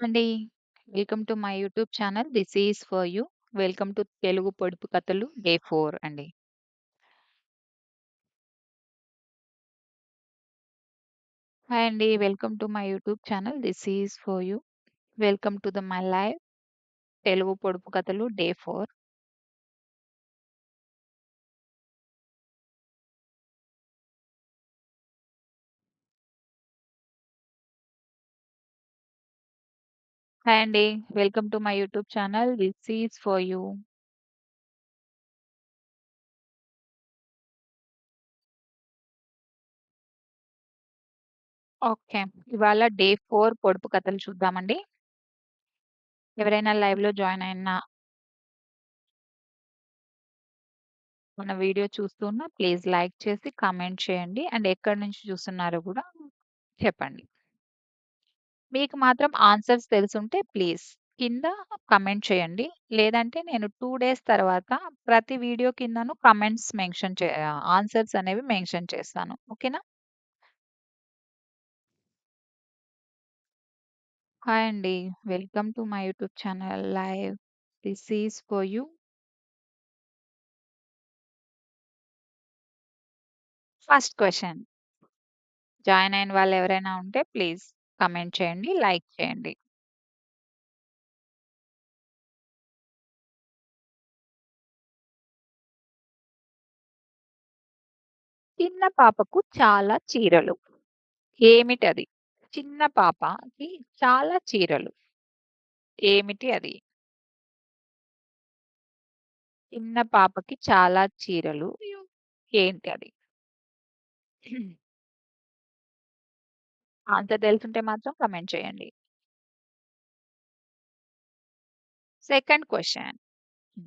అండి. Welcome to my YouTube channel. This is for you. Welcome to Telugu పొడుపు కథలు day 4 అండి. Hi అండి. Welcome to my YouTube channel. This is for you. Welcome to the my live Telugu పొడుపు కథలు day 4. Hi అండి. Welcome to my YouTube channel. This is for you. Okay. ఇవాళ day 4 పొడుపు కథలు చూద్దామండి. ఎవరైనా లైవ్‌లో జాయిన్ అయిన మన వీడియో చూస్తున్నా ప్లీజ్ లైక్ చేసి కామెంట్ చేయండి. అండ్ ఎక్కడి నుంచి చూస్తున్నారో గూడా చెప్పండి. మీకు మాత్రం ఆన్సర్స్ తెలుసుంటే ప్లీజ్ కింద కమెంట్ చేయండి. లేదంటే నేను టూ డేస్ తర్వాత ప్రతి వీడియో కిందను కమెంట్స్ మెన్షన్ చే ఆన్సర్స్ అనేవి మెన్షన్ చేస్తాను. ఓకేనా? హాయ్ అండి. Welcome to my YouTube channel live. This is for you. First question join అయిన వాళ్ళు ఎవరైనా ఉంటే ప్లీజ్ కమెంట్ చేయండి. లైక్ చేయండి. చిన్న పాపకు చాలా చీరలు. ఏమిటది? చిన్న పాపకి చాలా చీరలు. ఏమిటి అది? చిన్న పాపకి చాలా చీరలు. ఏంటి అది? ఆన్సర్ తెలుసుంటే మాత్రం కమెంట్ చేయండి. Second question.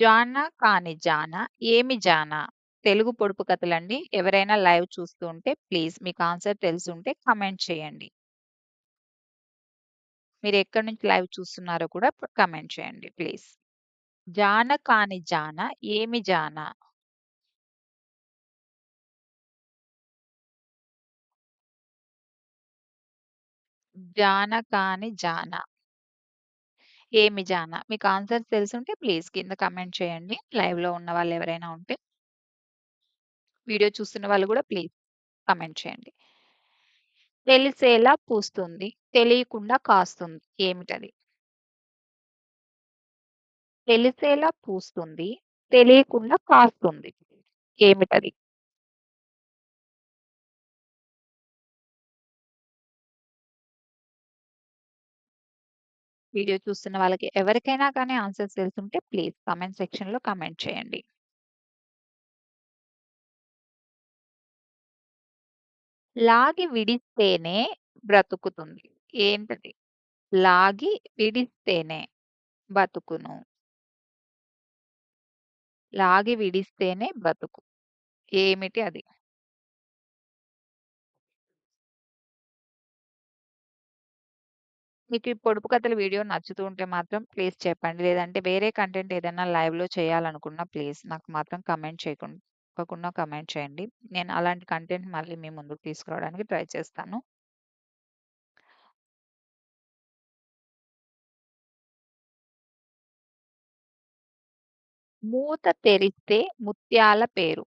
జాన కాని జానా ఏమి జానా తెలుగు పొడుపు కథలండి. ఎవరైనా లైవ్ చూస్తూ ఉంటే ప్లీజ్ మీకు ఆన్సర్ తెలుసుంటే కమెంట్ చేయండి. మీరు ఎక్కడి నుంచి లైవ్ చూస్తున్నారో కూడా కమెంట్ చేయండి ప్లీజ్. జాన కాని జానా ఏమి జానా జాన కాని జాన. ఏమి జాన? మీకు ఆన్సర్ తెలిసుంటే ప్లీజ్ కింద కామెంట్ చేయండి. లైవ్‌లో ఉన్న వాళ్ళు ఎవరైనా ఉంటే. వీడియో చూస్తున్న వాళ్ళు గూడా ప్లీజ్ కామెంట్ చేయండి. తెలిసేలా పూస్తుంది. తెలియకుండా కాస్తుంది. ఏమిటది? తెలిసేలా పూస్తుంది. తెలియకుండా కాస్తుంది. ఏమిటది? వీడియో చూస్తున్న వాళ్ళకి ఎవరికైనా కానీ ఆన్సర్స్ తెలుసుంటే ప్లీజ్ కామెంట్ సెక్షన్‌లో కామెంట్ చేయండి. లాగి విడిస్తేనే బ్రతుకుతుంది. ఏంటది? లాగి విడిస్తేనే బతుకును. లాగి విడిస్తేనే బతుకు. ఏమిటి అది? మీకు ఈ పొడుపు కథల వీడియో నచ్చుతూ ఉంటే మాత్రం ప్లీజ్ చెప్పండి. లేదంటే వేరే కంటెంట్ ఏదైనా లైవ్‌లో చేయాలనుకున్నా ప్లీజ్ నాకు మాత్రం కమెంట్ చేయకుం తప్పకుండా చేయండి. నేను అలాంటి కంటెంట్ మళ్ళీ మీ ముందుకు తీసుకురావడానికి ట్రై చేస్తాను. మూత తెరిస్తే ముత్యాల పేరు.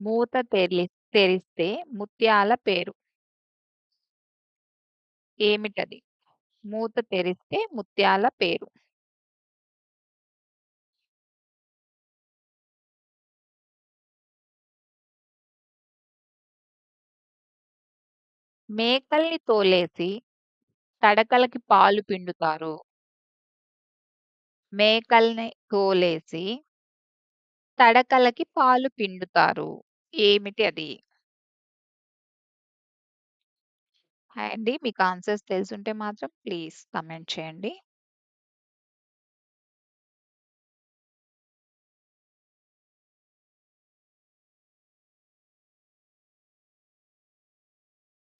మూత తెరి తెరిస్తే ముత్యాల పేరు. ఏమిటది? మూత తెరిస్తే ముత్యాల పేరు. మేకల్ని తోలేసి తడకలకి పాలు పిండుతారు. మేకల్ని తోలేసి తడకలకి పాలు పిండుతారు. ఏమిటి అది? హాయ్ అండి. మీకు ఆన్సర్స్ తెలుసుంటే మాత్రం ప్లీజ్ కామెంట్ చేయండి.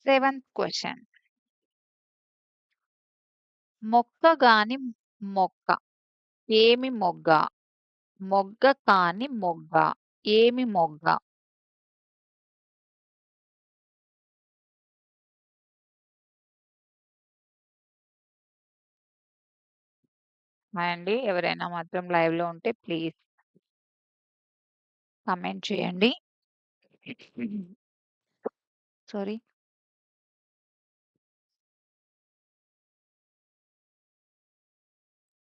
Seventh question. మొక్క గాని మొక్క. ఏమి మొగ్గ? మొగ్గ కాని మొగ్గ. ఏమి మొగ్గ? హాయ్ అండి. ఎవరైనా మాత్రం లైవ్‌లో ఉంటే ప్లీజ్ కామెంట్ చేయండి. సారీ.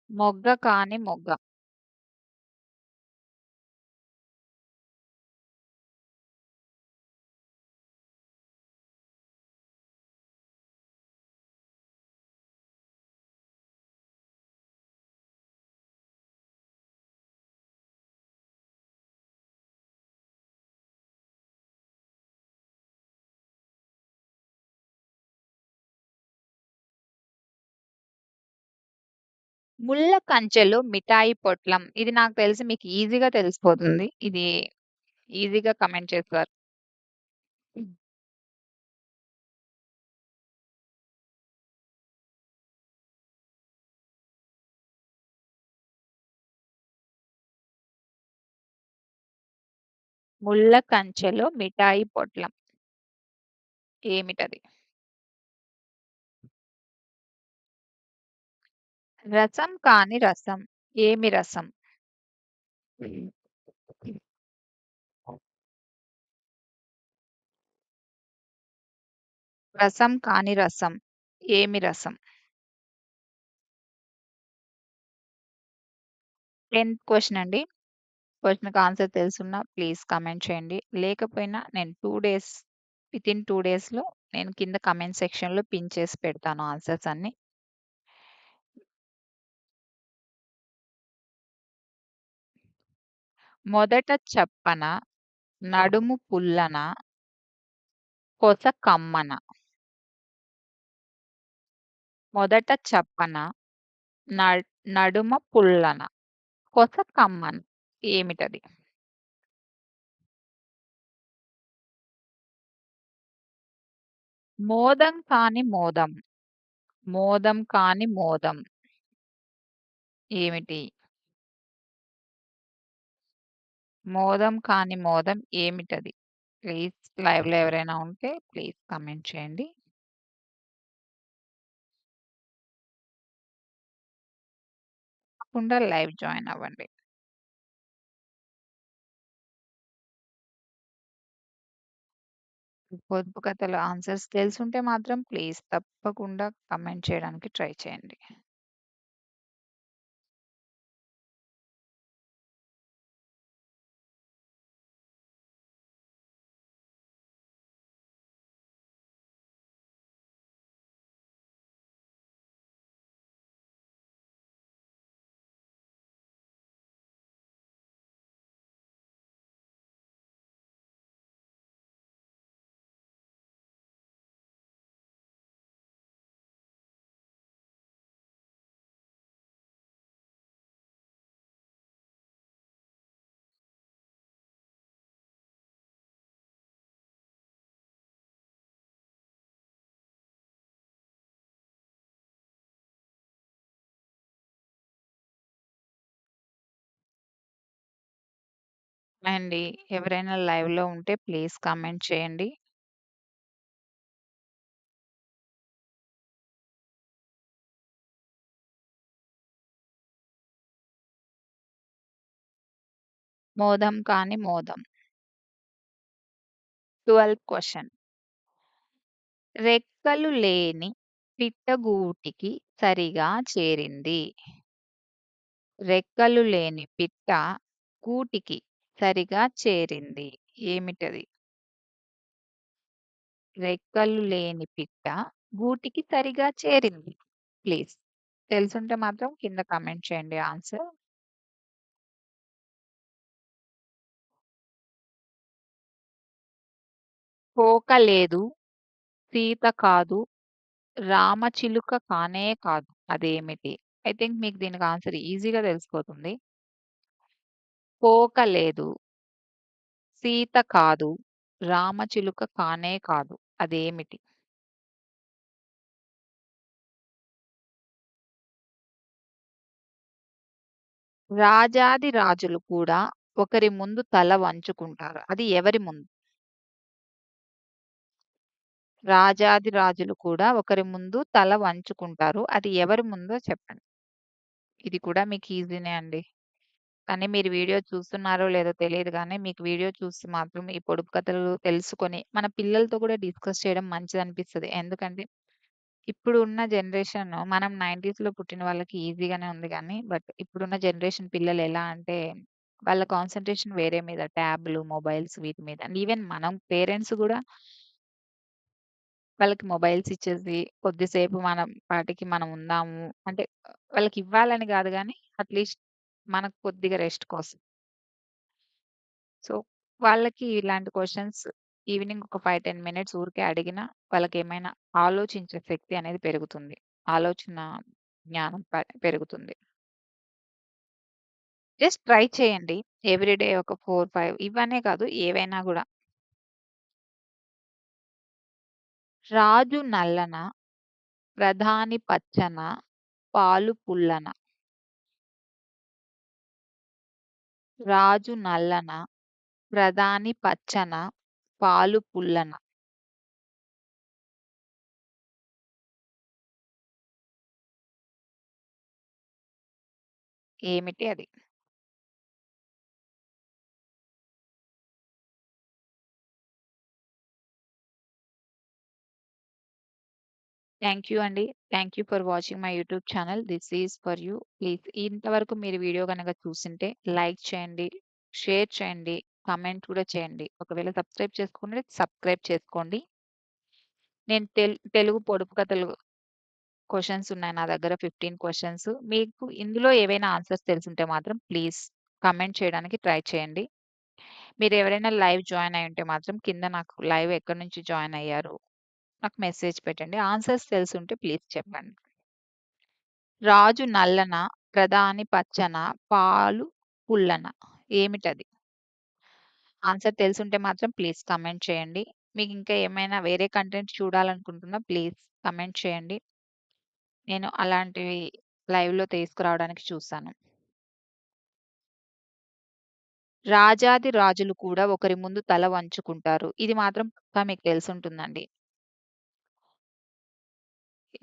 మొగ్గ కాని మొగ్గ. ముళ్ళ కంచెలో మిఠాయి పొట్లం. ఇది నాకు తెలిసి మీకు ఈజీగా తెలిసిపోతుంది. ఇది ఈజీగా కమెంట్ చేస్తారు. హ్మ్. ముళ్ళ కంచెలో మిఠాయి పొట్లం. ఏమిటది? రసం కాని రసం. ఏమి రసం? రసం కాని రసం. ఏమి రసం? 10థ్ క్వెషన్ అండి. క్వెషన్‌కి ఆన్సర్ తెలుసున్నా ప్లీజ్ కామెంట్ చేయండి. లేకపోయినా నేను 2 డేస్ వితిన్ 2 డేస్‌లో నేను కింద కామెంట్ సెక్షన్‌లో పిన్ చేసి పెడతాను ఆన్సర్స్ అన్నీ. మొదట చెప్పన, నడుము పుల్లన కొస కమ్మన. మొదట చెప్పన, నడ్ నడుమ పుల్లన, కొస కమ్మన. ఏమిటది? మోదం కాని మోదం. మోదం కాని మోదం. ఏమిటి? మోదం కాని మోదం ఏమిటది? ప్లీజ్ లైవ్‌లో ఎవరైనా ఉంటే ప్లీజ్ కామెంట్ చేయండి. తప్పకుండా లైవ్ జాయిన్ అవ్వండి. పొదుపు కథలు ఆన్సర్స్ తెలిసుంటే మాత్రం ప్లీజ్ తప్పకుండా కామెంట్ చేయడానికి ట్రై చేయండి. అండి. ఎవరైనా లైవ్‌లో ఉంటే ప్లీజ్ కామెంట్ చేయండి. మోదం కాని మోదం. 12థ్ క్వశ్చన్ రెక్కలు లేని పిట్టగూటికి సరిగా చేరింది. రెక్కలు లేని పిట్ట గూటికి సరిగా చేరింది. ఏమిటది? రెక్కలు లేని పిట్ట గూటికి సరిగా చేరింది. ప్లీజ్. తెలిసుంటే మాత్రం కింద కామెంట్ చేయండి ఆన్సర్. కోక లేదు. సీత కాదు. రామచిలుక కానే కాదు. అదేమిటి? ఐ థింక్ మీకు దీనికి ఆన్సర్ ఈజీగా తెలిసిపోతుంది. కోక లేదు. సీత కాదు. రామచిలుక కానే కాదు. అదేమిటి? రాజాది రాజులు కూడా ఒకరి ముందు తల వంచుకుంటారు. అది ఎవరి ముందు? రాజాది రాజులు కూడా ఒకరి ముందు తల వంచుకుంటారు. అది ఎవరి ముందో చెప్పండి. ఇది కూడా మీకు ఈజీనే అండి. కానీ మీరు వీడియో చూస్తున్నారో లేదో తెలీదు గానీ, మీకు వీడియో చూసి మాత్రం ఈ పొడుపు కథలు తెలుసుకొని, మన పిల్లలతో కూడా డిస్కస్ చేయడం మంచిదనిపిస్తది. ఎందుకంటే, ఇప్పుడు ఉన్న జనరేషన్ మనం 90స్‌లో పుట్టిన వాళ్ళకి ఈజీగానే ఉంది గానీ, బట్ ఇప్పుడున్న జనరేషన్ పిల్లలు ఎలా అంటే, వాళ్ళ కాన్సంట్రేషన్ వేరే మీద ట్యాబ్‌లు, మొబైల్స్ వీటి మీద. అండ్ ఈవెన్ మనం పేరెంట్స్ గూడా వాళ్ళకి మొబైల్స్ ఇచ్చేసి, కొద్దిసేపు మనం పాటికి మనం ఉందాము అంటే, వాళ్ళకివ్వాలని గాదు గానీ, అట్‌లీస్ట్ మనకు కొద్దిగా రెస్ట్ కోసం. సో, వాళ్ళకి ఇలాంటి క్వెషన్స్ ఈవినింగ్ ఒక 5, 10 మినిట్స్ ఊరికే అడిగినా, వాళ్ళకేమైనా ఆలోచించే శక్తి అనేది పెరుగుతుంది. ఆలోచన జ్ఞానం పెరుగుతుంది. జస్ట్ ట్రై చేయండి. ఎవ్రీ డే ఒక 4, 5 ఇవనే కాదు ఏవైనా గూడా. రాజు నల్లన, ప్రధాని పచ్చన, పాలు పుల్లన. రాజు నల్లన, ప్రధాని పచ్చన, పాలు పుల్లన. ఏమిటి అది? థ్యాంక్ యూ అండి. Thank you for watching my YouTube channel. This is for you. Please ఇంతవరకు మీరు వీడియో గనక చూసుంటే లైక్ చేయండి, షేర్ చేయండి, కామెంట్ కూడా చేయండి. ఒకవేళ సబ్స్క్రైబ్ చేసుకోకుంటే సబ్స్క్రైబ్ చేసుకోండి. నేను తెల్ తెలుగు పొడుపు కథలు క్వెషన్స్ ఉన్నాయి నా దగ్గర 15 క్వెషన్స్. మీకు ఇందులో ఏవైనా ఆన్సర్స్ తెలిసుంటే మాత్రం ప్లీజ్ కామెంట్ చేయడానికి ట్రై చేయండి. మీరెవరైనా లైవ్ జాయిన్ అయ్యుంటే మాత్రం కింద నాకు లైవ్ ఎక్కడి నుంచి జాయిన్ అయ్యారు, నాకు మెసేజ్ పెట్టండి. ఆన్సర్స్ తెలిసుంటే ప్లీజ్ చెప్పండి. రాజు నల్లన, ప్రధాని పచ్చన, పాలు పుల్లన. ఏమిటది? ఆన్సర్ తెలుసుంటే మాత్రం ప్లీజ్ కామెంట్ చేయండి. మీకింకా ఏమైనా వేరే కంటెంట్ చూడాలనుకుంటున్నా ప్లీజ్ కామెంట్ చేయండి. నేను అలాంటివి లైవ్‌లో తీసుకురావడానికి చూస్తాను. రాజాది రాజులు కూడా ఒకరి ముందు తల వంచుకుంటారు. ఇది మాత్రం పక్కా మీకు తెలిసుంటుందండి.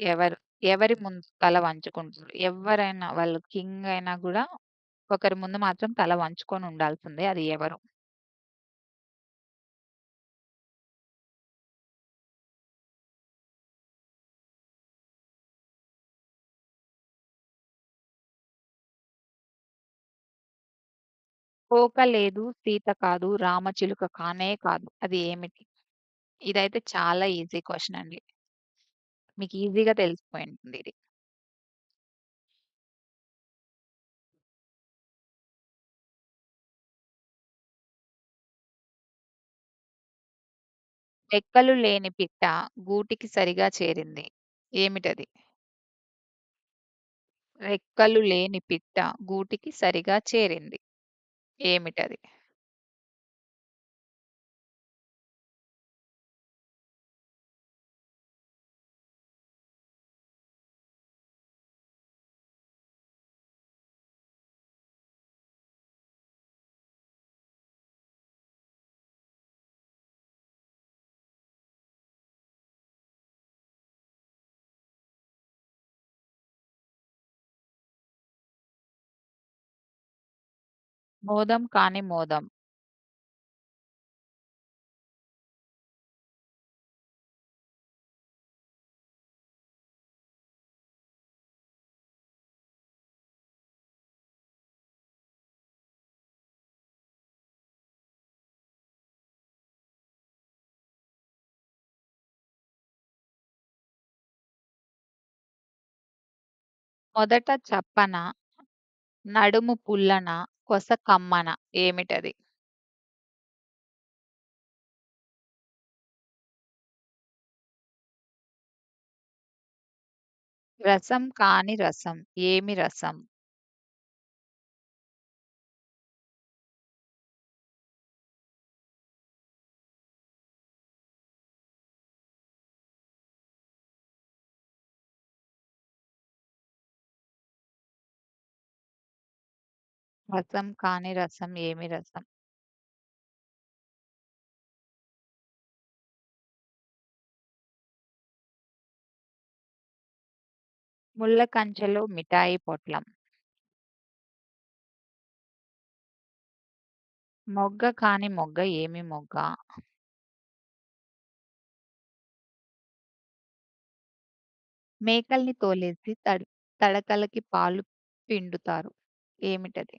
ఎవరు ఎవరి ముందు తల వంచుకుంటారు. ఎవ్వరైనా వాళ్ళు కింగ్ అయినా గూడా ఒకరి ముందు మాత్రం తల వంచుకొని ఉండాల్సిందే. అది ఎవరు? కోక లేదు, సీత కాదు, రామచిలుక కానే కాదు. అది ఏమిటి? ఇదైతే చాలా ఈజీ క్వెషన్ అండి. మీకు ఈజీగా తెలిసిపోయి ఉంటుందిది. రెక్కలు లేని పిట్ట గూటికి సరిగా చేరింది. ఏమిటది? రెక్కలు లేని పిట్ట గూటికి సరిగా చేరింది. ఏమిటది? మోదం కాని మోదం. మొదట చప్పన, నడుము పుల్లన, కొస కమ్మన. ఏమిటది? రసం కాని రసం. ఏమి రసం? రసం కాని రసం ఏమి రసం? ముళ్ళ కంచెలు మిఠాయి పొట్లం. మొగ్గ కాని మొగ్గ ఏమి మొగ్గ? మేకల్ని తోలేసి తడ తడకలకి పాలు పిండుతారు. ఏమిటది?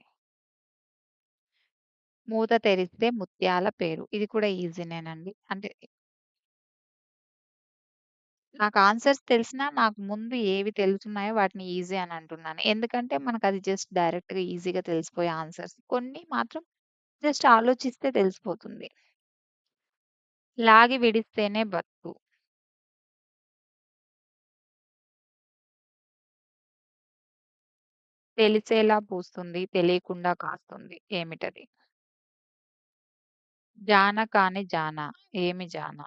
మూత తెరిస్తే ముత్యాల పేరు. ఇది కూడా ఈజీనేనండి. అంటే నాకు ఆన్సర్స్ తెలిసినా నాకు ముందు ఏవి తెలుసున్నాయో వాటిని ఈజీ అని అంటున్నాను. ఎందుకంటే మనకది జస్ట్ డైరెక్ట్‌గా ఈజీగా తెలిసిపోయే ఆన్సర్స్. కొన్ని మాత్రం జస్ట్ ఆలోచిస్తే తెలిసిపోతుంది. లాగి విడిస్తేనే బతుకు. తెలిసేలా పూస్తుంది. తెలియకుండా కాస్తుంది. ఏమిటది? జాన కాని జాన. ఏమి జాన?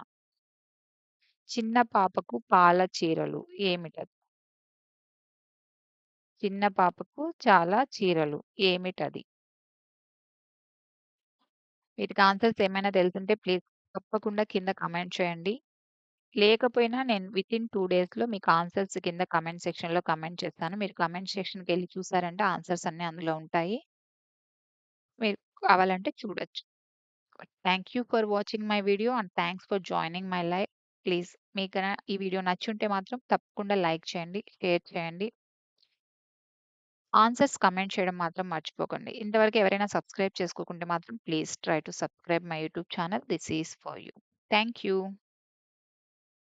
చిన్న పాపకు పాల చీరలు. ఏమిటది? చిన్న పాపకు చాలా చీరలు. ఏమిటది? వీటికి ఆన్సర్స్ ఏమైనా తెలుసుంటే ప్లీజ్ తప్పకుండా కింద కమెంట్ చేయండి. లేకపోయినా నేను వితిన్ టూ డేస్‌లో మీకు ఆన్సర్స్ కింద కమెంట్ సెక్షన్‌లో కమెంట్ చేస్తాను. మీరు కమెంట్ సెక్షన్కి వెళ్ళి చూసారంటే ఆన్సర్స్ అన్నీ అందులో ఉంటాయి. మీరు కావాలంటే చూడొచ్చు. Thank you for watching my video and thanks for joining my life please మీకు ఈ వీడియో నచ్చుంటే మాత్రం తప్పకుండా లైక్ చేయండి, షేర్ చేయండి. ఆన్సర్స్ కమెంట్ చేయడం మాత్రం మర్చిపోకండి. ఇంతవరకు ఎవరైనా సబ్స్క్రైబ్ చేసుకోకుంటే మాత్రం please try to subscribe my YouTube channel. This is for you. Thank you.